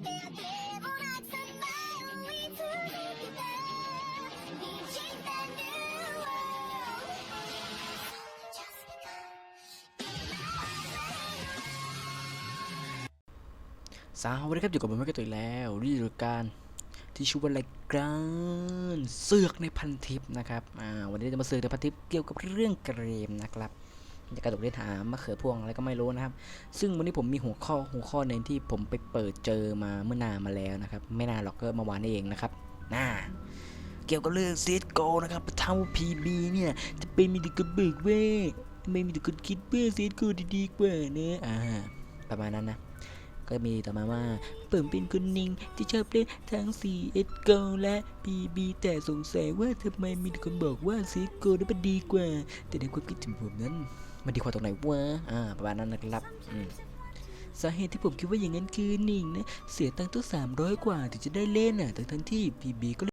สวัสดีครับอยู่กับผมแม่กตัวแล้วนี่คือการที่ชื่อว่ารายการเสือกในพันทิปนะครับอ่าวันนี้จะมาเสือกในพันทิปเกี่ยวกับเรื่องเกมนะครับ กระโดดเล่นหามะเขือพวงอะไรก็ไม่รู้นะครับ ซึ่งวันนี้ผมมีหัวข้อหัวข้อหนึ่งที่ผมไปเปิดเจอมาเมื่อนานมาแล้วนะครับ ไม่นานหรอกก็เมื่อวานนี้เองนะครับน่าเกี่ยวกับเรื่องซีดโกนะครับเท่าพีบีเนี่ยจะเป็นมีแต่คนเบิกเว้ยไม่มีแต่คนคิดเว้ยซีดโกดีๆกว่าเนอะอ่าประมาณนั้นนะ ก็มีต่อมาว่าเปิ่มเป็นคนนิ่งที่ชอบเล่นทั้ง CSGO และ PB แต่สงสัยว่าทำไมมีคนบอกว่า CSGO นั้นมันดีกว่า แต่ในความคิดถึงผมนั้น มันดีกว่าตรงไหนวะอ่าประมาณนั้นนะครับอืมสาเหตุที่ผมคิดว่าอย่างนั้นคือหนิ่งนะเสียตังค์ตั้งสามร้อยกว่าถึงจะได้เล่นอะทั้งทั้งที่ PB ก็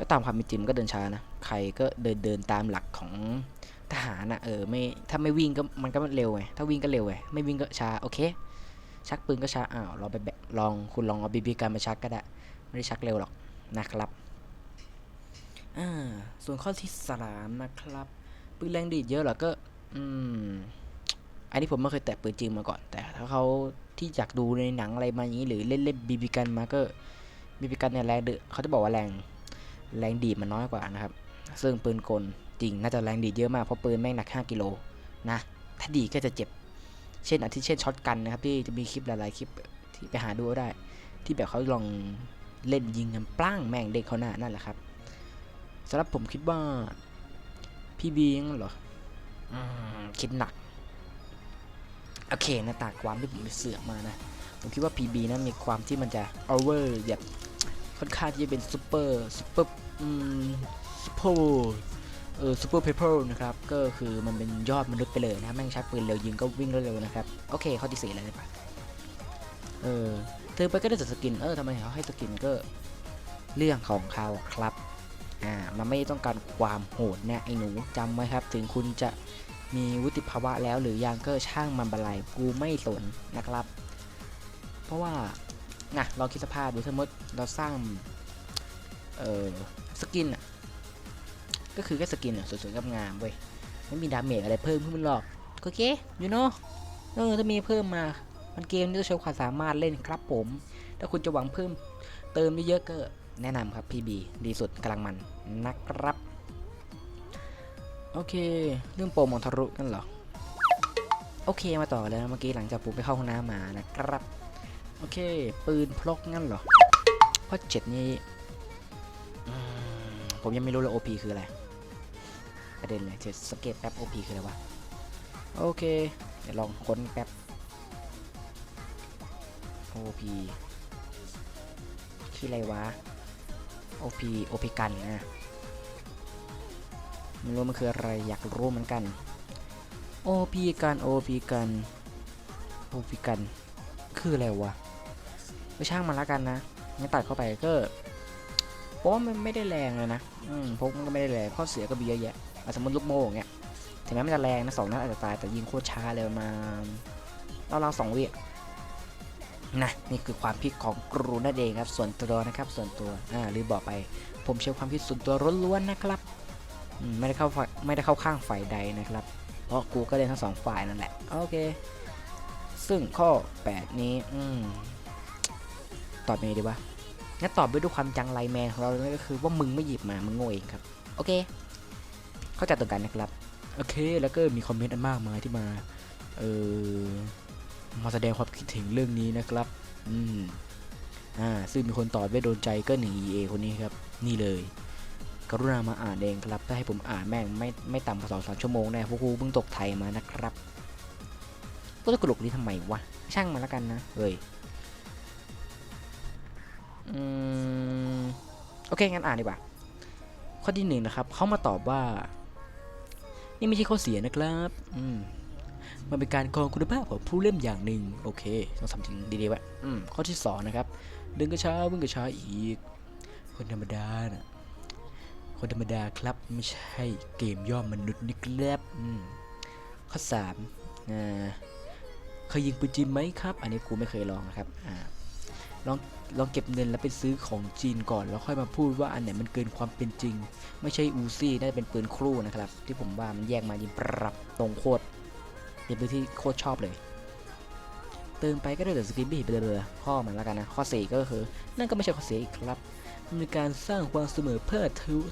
ก็ตามความเป็นจริงมันก็เดินช้านะ ใครก็เดินเดินตามหลักของทหารนะเออไม่ถ้าไม่วิ่งก็มันก็เร็วไงถ้าวิ่งก็เร็วไงไม่วิ่งก็ช้าโอเค ชักปืนก็ช้าอ้าวลองไปแบลองคุณลองเอาบีบีกันมาชักก็ได้ ไม่ได้ชักเร็วหรอกนะครับอ่าส่วนข้อที่สามนะครับปืนแรงดีดเยอะเหรอก็ อืมอันนี้ผมไม่เคยแตะปืนจริงมาก่อน แต่ถ้าเขาที่อยากดูในหนังอะไรมาอย่างนี้หรือเล่นเล่นบีบีกันมาก็บีบีกันเนี่ยแรงเดือเขาจะบอกว่าแรง แรงดีดมันน้อยกว่านะครับ ซึ่งปืนกลจริงน่าจะแรงดีดเยอะมากเพราะปืนแม่งหนัก 5 กิโลนะ ถ้าดีก็จะเจ็บ เช่นอาทิเช่นช็อตกันนะครับที่จะมีคลิปหลายๆคลิปที่ไปหาดูก็ได้ ที่แบบเขาลองเล่นยิงกันปล้างแม่งเด็กเขาหน้านั่นแหละครับสำหรับผมคิดว่าพี่บีงั้นเหรอคิดหนัก โอเคน้าตาความที่ผมไปเสือกมานะ ผมคิดว่า PB นั้นมีความที่มันจะ over แบบ ค่อนข้างที่จะเป็นซูเปอร์ซูเปอร์อืมซูเปอร์เออซูเปอร์เพเปอร์นะครับ ก็คือมันเป็นยอดมนุษย์ไปเลยนะแม่งชักปืนเร็วยิงก็วิ่งเร็วๆนะครับ โอเคข้อที่สี่อะไรได้ปะเออเธอไปก็ได้แต่สกิน เออทำไมเขาให้สกินก็เรื่องของเขาครับอ่ามันไม่ต้องการความโหดเนี่ยไอ้หนูจำไว้ครับ ถึงคุณจะมีวุฒิภาวะแล้วหรือยังก็ช่างมันบลัยกูไม่สนนะครับ เพราะว่า นะลองคิดสภาพดูสมมติเราสร้างเอ่อสกินอะก็คือแค่สกินอะสวยๆงามๆเว้ยไม่มีดาเมจอะไรเพิ่มขึ้นมหรอกโอเคยูโน่เออถ้ามีเพิ่มมามันเกมที่จะโชว์ความสามารถเล่นครับผม ถ้าคุณจะหวังเพิ่มเติมเยอะๆก็แนะนำครับ PB ดีสุดกำลังมันนะครับ โอเค เรื่องโปรมอนทารุกันเหรอ โอเคมาต่อแล้วเมื่อกี้หลังจากผมไปเข้าห้องน้ำมานะครับ โอเค ปืนพลกงั้นเหรอ เพราะเจ็ดนี้ผมยังไม่รู้เลย OP คืออะไร ประเด็นเลยเจ็ดสเก็ตแป๊บ OP คืออะไรวะ โอเค เดี๋ยวลองค้นแป๊บ OP ชื่ออะไรวะ OP OP กันนะไม่รู้มันคืออะไรอยากรู้เหมือนกัน OP กัน OP กัน OP กัน คืออะไรวะ ไปช่างมันละกันนะงั้นตัดเข้าไปก็เพราะว่ามันไม่ได้แรงเลยนะอืมพกมันก็ไม่ได้แรงข้อเสียก็มีเยอะแยะอะสมมติลูกโม่อย่างเงี้ยถึงแม้มันจะแรงนะสองนัดอาจจะตายแต่ยิงโคตรช้าเลยประมาณราวๆสองวินะนี่คือความพิดของกรูนั่นเองครับ ส่วนตัวนะครับ ส่วนตัวอ่าลืมบอกไป ผมเชื่อความพิดส่วนตัวล้วนๆนะครับอืมไม่ได้เข้าฝ่ายไม่ได้เข้าข้างฝ่ายใดนะครับ เพราะกูก็เล่นทั้งสองฝ่ายนั่นแหละโอเค ซึ่งข้อ 8 นี้ อืม ตอบยังไงดีวะงั้นตอบไปด้วยความจังไรแมนของเราเลยก็คือว่ามึงไม่หยิบมา มึงโง่เองครับ โอเค เข้าใจตรงกันนะครับ โอเค แล้วก็มีคอมเมนต์อันมากมายที่มา เออมาแสดงความคิดถึงเรื่องนี้นะครับ อืม อ่า ซึ่งมีคนตอบไว้โดนใจก็หนึ่ง EA คนนี้ครับ นี่เลย กรุณามาอ่านเองครับ ถ้าให้ผมอ่านแม่งไม่ไม่ต่ำกว่าสองสามชั่วโมงแน่พวกกูเพิ่งตกไทยมานะครับก็จะกระลุกนี้ทำไมวะ ช่างมันแล้วกันนะเฮ้ย อืมโอเคงั้นอ่านดีกว่า ข้อที่หนึ่งนะครับเขามาตอบว่า นี่ไม่ใช่ข้อเสียนะครับอืมมันเป็นการกรองคุณภาพของผู้เล่นอย่างหนึ่งโอเคต้องทำถึงดีๆไว้อืมข้อที่สองนะครับดึงกระช้าวิ่งกระช้าอีก คนธรรมดาน่ะคนธรรมดาครับไม่ใช่เกมย่อมมนุษย์นี่ครับอืมข้อสามอ่าเคยยิงปืนจีนไหมครับ อันนี้กูไม่เคยลองนะครับอ่า ลองลองเก็บเงินแล้วไปซื้อของจีนก่อน แล้วค่อยมาพูดว่าอันไหนมันเกินความเป็นจริง ไม่ใช่อูซี่น่าจะเป็นปืนครูนะครับ ที่ผมว่ามันแยกมายิงปรับตรงโคตรเป็นปืนที่โคตรชอบเลยเติมไปก็ได้แต่สกิปบี้ไปเลยๆข้อมันแล้วกันนะ ข้อ 4 ก็คือ นั่นก็ไม่ใช่ข้อเสียอีกครับมันเป็นการสร้างความเสมอเพื่อ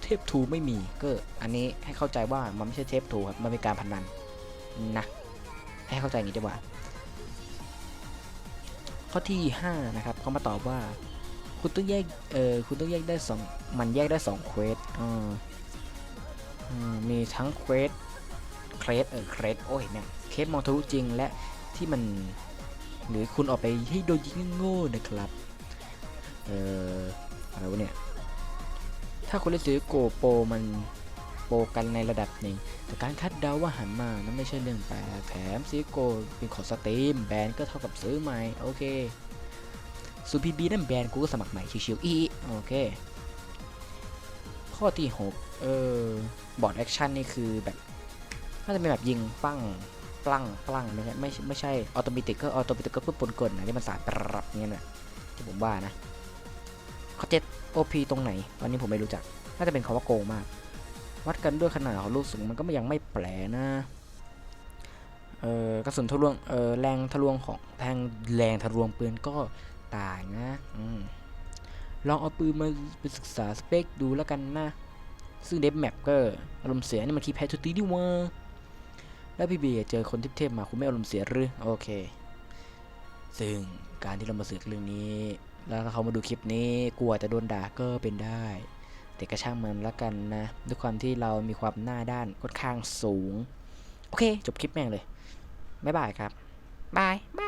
เทพทูไม่มี ก็อันนี้ให้เข้าใจว่ามันไม่ใช่เทพทูครับมันเป็นการพนันนะให้เข้าใจอย่างนี้ดีกว่า ข้อที่ 5 นะครับเขามาตอบว่า คุณต้องแยกเออคุณต้องแยกได้สองมันแยกได้2เควสอ่ามีทั้งเควสเครสเออเครสโอ้ยเนี่ยเคสมองทะลุจริงและที่มันหรือคุณออกไปให้โดนยิงโง่นะครับเอออะไรวะเนี่ยถ้าคุณเล่นซีโกโปรมัน โปรกันในระดับหนึ่ง แต่การคาดเดาว่าหันมานั้นไม่ใช่เรื่องแปลกแถมซีโกเป็นของสตรีมแบรนด์ก็เท่ากับซื้อใหม่โอเคซูพีบีนั่นแบรนด์กูก็สมัครใหม่ชิวๆอีโอเค ข้อที่ 6 เออบอร์ดแอคชั่นนี่คือแบบน่าจะเป็นแบบยิงปั้งปลั้งปลั้งไม่ใช่ไม่ไม่ใช่ออโตมิติกก็ออโตมิติกก็เพื่อปนกลนะที่มันสายปรับเงี้ยนะที่ผมว่านะข้อเจ็ด OP ตรงไหน ตอนนี้ผมไม่รู้จัก น่าจะเป็นคำว่าโกงมาก วัดกันด้วยขนาดของลูกสูงมันก็ยังไม่แปลนะเออกระสุนทะลวงเออแรงทะลวงของแทงแรงทะลวงปืนก็ต่างนะอลองเอาปืนมาไปศึกษาสเปคดูแล้วกันนะ ซึ่งเดฟแมปก็อารมณ์เสียนี่มันคีแพดทุกทีนี่ว่าแล้วพี่เบียร์เจอคนเทพมาคุณไม่อารมณ์เสียหรือโอเค ซึ่งการที่เรามาสืบเรื่องนี้ แล้วถ้าเขามาดูคลิปนี้กลัวจะโดนด่าก็เป็นได้ แต่ก็ช่างมันละกันนะ ด้วยความที่เรามีความหน้าด้านค่อนข้างสูง โอเค จบคลิปแม่งเลย บ๊ายบายครับ บายบาย